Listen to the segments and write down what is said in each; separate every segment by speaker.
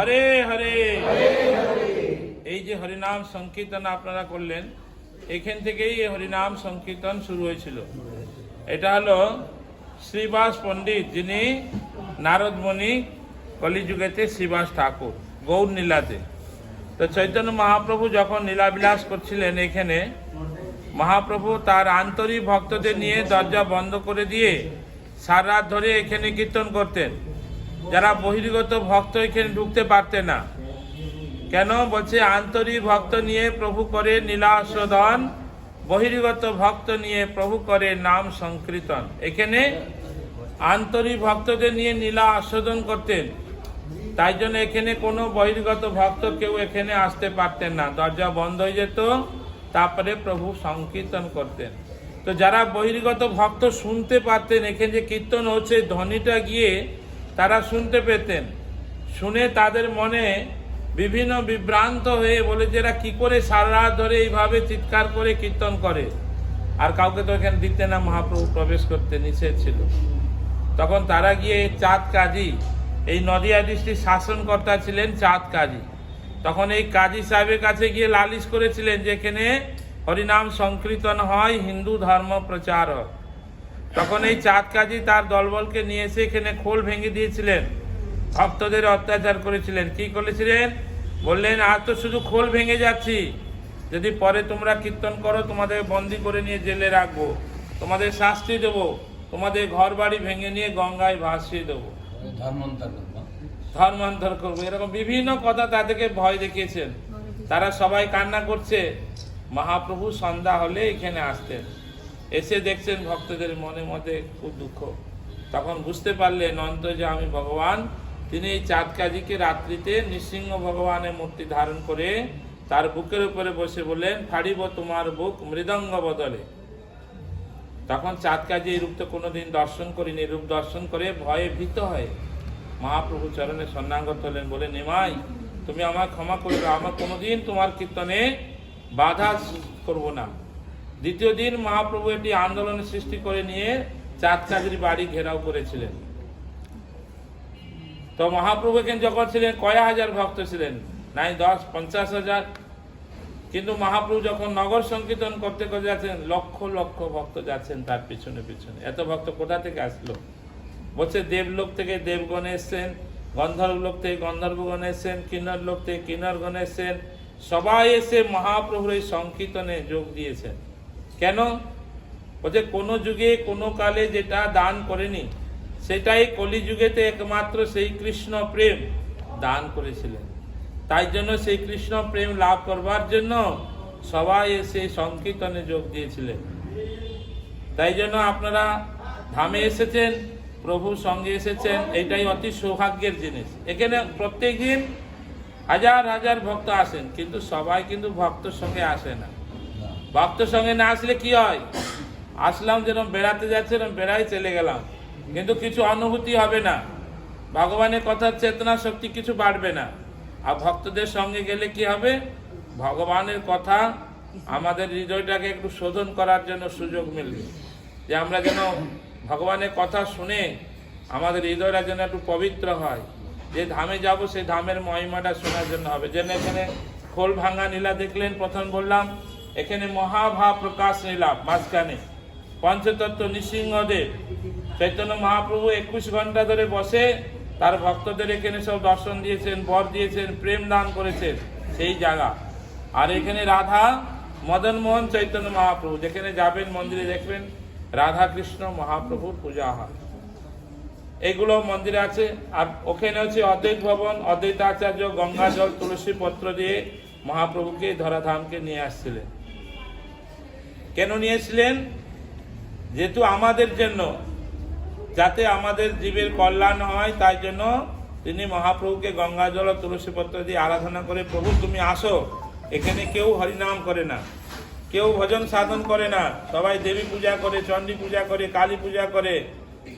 Speaker 1: হরে হরে। এই যে হরিনাম সংকীর্তন আপনারা করলেন, এখান থেকেই এই হরিনাম সংকীর্তন শুরু হয়েছিল। এটা হলো শ্রীবাস পণ্ডিত, যিনি নারদমণি কলিযুগেতে শ্রীবাস ঠাকুর, গৌর নীলাতে। তো চৈতন্য মহাপ্রভু যখন নীলাবিলাস করছিলেন এখানে, মহাপ্রভু তার আন্তরিক ভক্তদের নিয়ে দরজা বন্ধ করে দিয়ে সারা ধরে এখানে কীর্তন করতেন। যারা বহির্গত ভক্ত এখানে ঢুকতে পারতেন না। কেন? বলছে, আন্তরিক ভক্ত নিয়ে প্রভু করে নীলাস্বদন বহির্গত ভক্ত নিয়ে প্রভু করে নাম সংকীর্তন। এখানে আন্তরিক ভক্তদের নিয়ে নীলা আস্বাদন করতেন। তাই জন্য এখানে কোনো বহির্গত ভক্ত কেউ এখানে আসতে পারতেন না। দরজা বন্ধ হয়ে যেত, তারপরে প্রভু সংকীর্তন করতেন। তো যারা বহির্গত ভক্ত শুনতে পারতেন, এখানে যে কীর্তন হচ্ছে, ধ্বনিটা গিয়ে তারা শুনতে পেতেন। শুনে তাদের মনে বিভিন্ন বিভ্রান্ত হয়ে বলে যে এরা কী করে সারা রাত ধরে এইভাবে চিৎকার করে কীর্তন করে। আর কাউকে তো এখানে দিতে না, মহাপ্রভু প্রবেশ করতে নিষেধ ছিল। তখন তারা গিয়ে চাঁদ কাজী, এই নদিয়া ডিস্ট্রিক্ট শাসনকর্তা ছিলেন চাঁদ কাজী। তখন এই কাজী সাহেবের কাছে গিয়ে লালিশ করেছিলেন যেখানে হরিনাম সংকীর্তন হয়, হিন্দু ধর্ম প্রচার হয় তখন এই চাঁদ কাজী তার দলবলকে নিয়ে এসে এখানে খোল ভেঙে দিয়েছিলেন। ভক্তদের অত্যাচার করেছিলেন। কি করেছিলেন? বললেন আর তো শুধু খোল ভেঙে যাচ্ছি। যদি পরে তোমরা কীর্তন করো তোমাদের বন্দি করে নিয়ে জেলে রাখব। তোমাদের শাস্তি দেবো। তোমাদের ঘর বাড়ি ভেঙে নিয়ে গঙ্গায় ভাসিয়ে দেবো।
Speaker 2: ধর্মান্তর
Speaker 1: ধর্মান্তর করব। এরকম বিভিন্ন কথা তাদেরকে ভয় দেখিয়েছেন। তারা সবাই কান্না করছে। মহাপ্রভু সন্ধ্যা হলে এখানে আসতেন। এসে দেখছেন ভক্তদের মনে মধ্যে খুব দুঃখ। তখন বুঝতে পারলেন অন্ত যে আমি ভগবান। তিনি এই চাঁদ কাজীকে রাত্রিতে নৃসিংহ ভগবানের মূর্তি ধারণ করে তার বুকের উপরে বসে বললেন, ফাড়িব তোমার বুক মৃদঙ্গ বদলে। তখন চাঁদ কাজী এই রূপ তো কোনোদিন দর্শন করিনি। রূপ দর্শন করে ভয়ে ভীত হয় মহাপ্রভু চরণে সন্ন্যাগত হলেন বলে নেমাই, তুমি আমার ক্ষমা করে দাও। আমার কোনোদিন তোমার কীর্তনে বাধা করব না। দ্বিতীয় দিন মহাপ্রভু একটি আন্দোলনের সৃষ্টি করে নিয়ে চাঁদ বাড়ি ঘেরাও করেছিলেন। তো মহাপ্রভু এখানে যখন ছিলেন, কয় হাজার ভক্ত ছিলেন? নাই, দশ, পঞ্চাশ হাজার। কিন্তু মহাপ্রভু যখন নগর সংকীর্তন করতে করতে যাচ্ছেন, লক্ষ লক্ষ ভক্ত যাচ্ছেন তার পিছনে পিছনে। এত ভক্ত কোথা থেকে আসলো? বলছে, দেবলোক থেকে দেবগণ এসছেন গন্ধর্ব লোক থেকে গন্ধর্বগণ এসছেন কিন্নর লোক থেকে কিন্নরগণ এসছেন। সবাই এসে মহাপ্রভুর এই সংকীর্তনে যোগ দিয়েছেন। কেন? বলছে, কোনো যুগে, কোনো কালে যেটা দান করেনি, সেটাই কলিযুগেতে একমাত্র সেই কৃষ্ণ প্রেম দান করেছিলেন। তাই জন্য সেই কৃষ্ণ প্রেম লাভ করবার জন্য সবাই এসে সংকীর্তনে যোগ দিয়েছিলেন। তাই জন্য আপনারা ধামে এসেছেন, প্রভুর সঙ্গে এসেছেন, এটাই অতি সৌভাগ্যের জিনিস। এখানে প্রত্যেক দিন হাজার হাজার ভক্ত আসেন, কিন্তু সবাই কিন্তু ভক্তর সঙ্গে আসে না। ভক্তর সঙ্গে না আসলে কি হয়? আসলাম যেরকম বেড়াতে যাচ্ছে, এরকম বেড়াই চলে গেলাম। কিন্তু কিছু অনুভূতি হবে না। ভগবানের কথা চেতনা শক্তি কিছু বাড়বে না। আর ভক্তদের সঙ্গে গেলে কি হবে? ভগবানের কথা আমাদের হৃদয়টাকে একটু শোধন করার জন্য সুযোগ মিলবে। যে আমরা যেন ভগবানের কথা শুনে আমাদের হৃদয়টা যেন একটু পবিত্র হয়। যে ধামে যাব, সেই ধামের মহিমাটা শোনার জন্য হবে। যেন এখানে খোল ভাঙা নীলা দেখলেন, প্রথম বললাম। এখানে মহাভাব প্রকাশ নীলা মাঝখানে। পঞ্চতত্ত্ব নৃসিংহদেব চৈতন্য মহাপ্রভু একুশ ঘণ্টা ধরে বসে, তার ভক্তদের এখানে সব দর্শন দিয়েছেন, বর দিয়েছেন, প্রেম দান করেছেন সেই জায়গা। আর এখানে রাধা মদন মোহন চৈতন্য মহাপ্রভু, যেখানে যাবেন মন্দিরে দেখবেন রাধা কৃষ্ণ মহাপ্রভুর পূজা হয়। এগুলো মন্দিরে আছে, আর ওখানে হচ্ছে অদ্বৈত ভবন অদ্বৈত আচার্য গঙ্গা জল তুলসী পত্র দিয়ে মহাপ্রভুকে ধরাধামকে নিয়ে আসছিলেন। কেন নিয়েছিলেন? যেহেতু আমাদের জন্য, যাতে আমাদের জীবের কল্যাণ হয়, তাই জন্য তিনি মহাপ্রভুকে গঙ্গা জল তুলসী পত্র দিয়ে আরাধনা করে, প্রভু, তুমি আসো। এখানে কেউ হরিনাম করে না। কেউ ভজন সাধন করে না। সবাই দেবী পূজা করে, চণ্ডী পূজা করে, কালী পূজা করে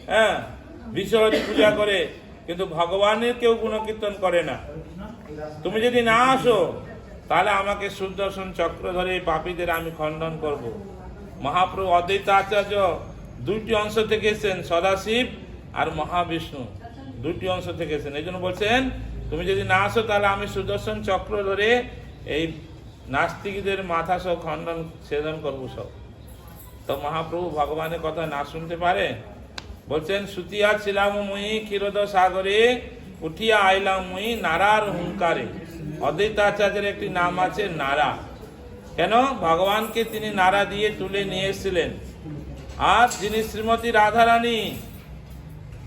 Speaker 1: হ্যাঁ? বিশ্বহরি পূজা করে। কিন্তু ভগবানের কেউ গুণকীর্তন করে না। তুমি যদি না আসো তাহলে আমাকে সুদর্শন চক্র ধরে পাপীদের আমি খণ্ডন করব। মহাপ্রভু অদ্বৈত আচার্য দুইটি অংশ থেকে এসেছেন, সদাশিব আর মহাবিষ্ণু। দুটি অংশ থেকে এসেছেন। এই জন্য বলছেন, তুমি যদি না আসো তাহলে আমি সুদর্শন চক্র ধরে এই নাস্তিকদের মাথা সব খণ্ডন, ছেদন করব সব। তো মহাপ্রভু ভগবানের কথা না শুনতে পারে? বলছেন, সুতিয়া ছিলাম মুই ক্ষীরদ সাগরে উঠিয়া আইলাম মুই নারার হুঙ্কারে। অদ্বৈতাচার্যের একটি নাম আছে নারা। কেন? ভগবানকে তিনি নারা দিয়ে তুলে নিয়ে এসেছিলেন। আর যিনি শ্রীমতী রাধারানী,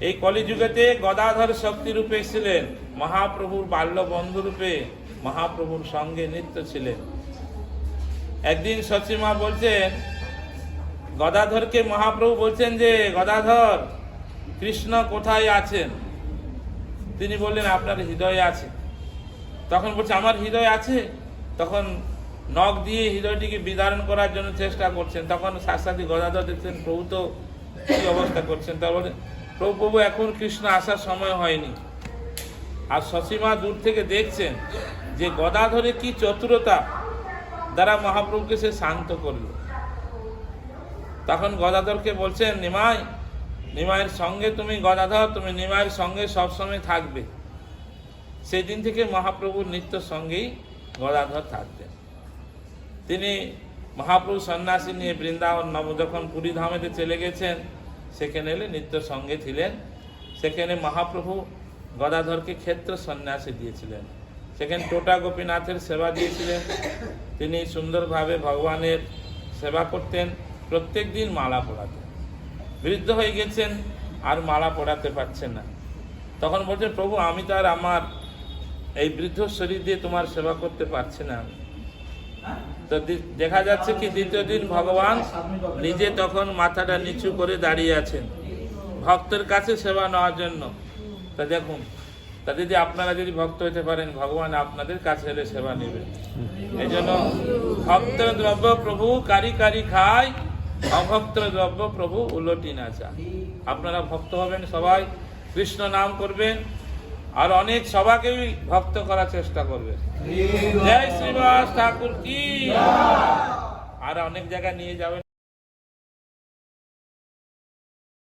Speaker 1: এই কলিযুগেতে গদাধর শক্তি রূপে ছিলেন, মহাপ্রভুর বাল্য বন্ধু রূপে মহাপ্রভুর সঙ্গে নিত্য ছিলেন। একদিন সচিমা বলছেন, গদাধরকে মহাপ্রভু বলছেন যে, গদাধর, কৃষ্ণ কোথায় আছেন? তিনি বললেন, আপনার হৃদয়ে আছে। তখন বলছে, আমার হৃদয় আছে? তখন নখ দিয়ে হৃদয়টিকে বিদারণ করার জন্য চেষ্টা করছেন। তখন শাস্ত্রাদি গদাধর দেখছেন, প্রভু তো কি অবস্থা করছেন? তার বলে, প্রভু প্রভু, এখন কৃষ্ণ আসার সময় হয়নি। আর সসীমা দূর থেকে দেখছেন যে গদাধরে কি চতুরতা দ্বারা মহাপ্রভুকে সে শান্ত করল। তখন গদাধরকে বলছেন, নিমাই, নিমাইয়ের সঙ্গে তুমি গদাধর, তুমি নিমাইয়ের সঙ্গে সবসময় থাকবে। সেই দিন থেকে মহাপ্রভুর নিত্য সঙ্গেই গদাধর থাকতেন। তিনি মহাপ্রভু সন্ন্যাসী নিয়ে বৃন্দাবন নব যখন পুরী ধামেতে চলে গেছেন, সেখানে এলে নিত্য সঙ্গে ছিলেন। সেখানে মহাপ্রভু গদাধরকে ক্ষেত্র সন্ন্যাসী দিয়েছিলেন। সেখানে টোটা গোপীনাথের সেবা দিয়েছিলেন। তিনি সুন্দরভাবে ভগবানের সেবা করতেন, প্রত্যেক দিন মালা পড়াতেন। বৃদ্ধ হয়ে গেছেন, আর মালা পড়াতে পারছেন না। তখন বলছেন, প্রভু, আমি তো আর আমার এই বৃদ্ধ শরীর দিয়ে তোমার সেবা করতে পারছি না। তো দেখা যাচ্ছে কি দ্বিতীয় দিন ভগবান নিজে তখন মাথাটা নিচু করে দাঁড়িয়ে আছেন। ভক্তের কাছে সেবা নেওয়ার জন্য। তা দেখুন, তা যদি আপনারা যদি ভক্ত হতে পারেন, ভগবান আপনাদের কাছে এলে সেবা নেবে। এই জন্য ভক্ত দ্রব্য প্রভু, কারি কারি খায় অভক্ত দ্রব্য প্রভু উলটি না চায়। আপনারা ভক্ত হবেন সবাই, কৃষ্ণ নাম করবেন। আর অনেক সবাকেই ভক্ত করার চেষ্টা করবে। জয় শ্রীবাস ঠাকুর কি? আর অনেক জায়গায় নিয়ে যাবেন।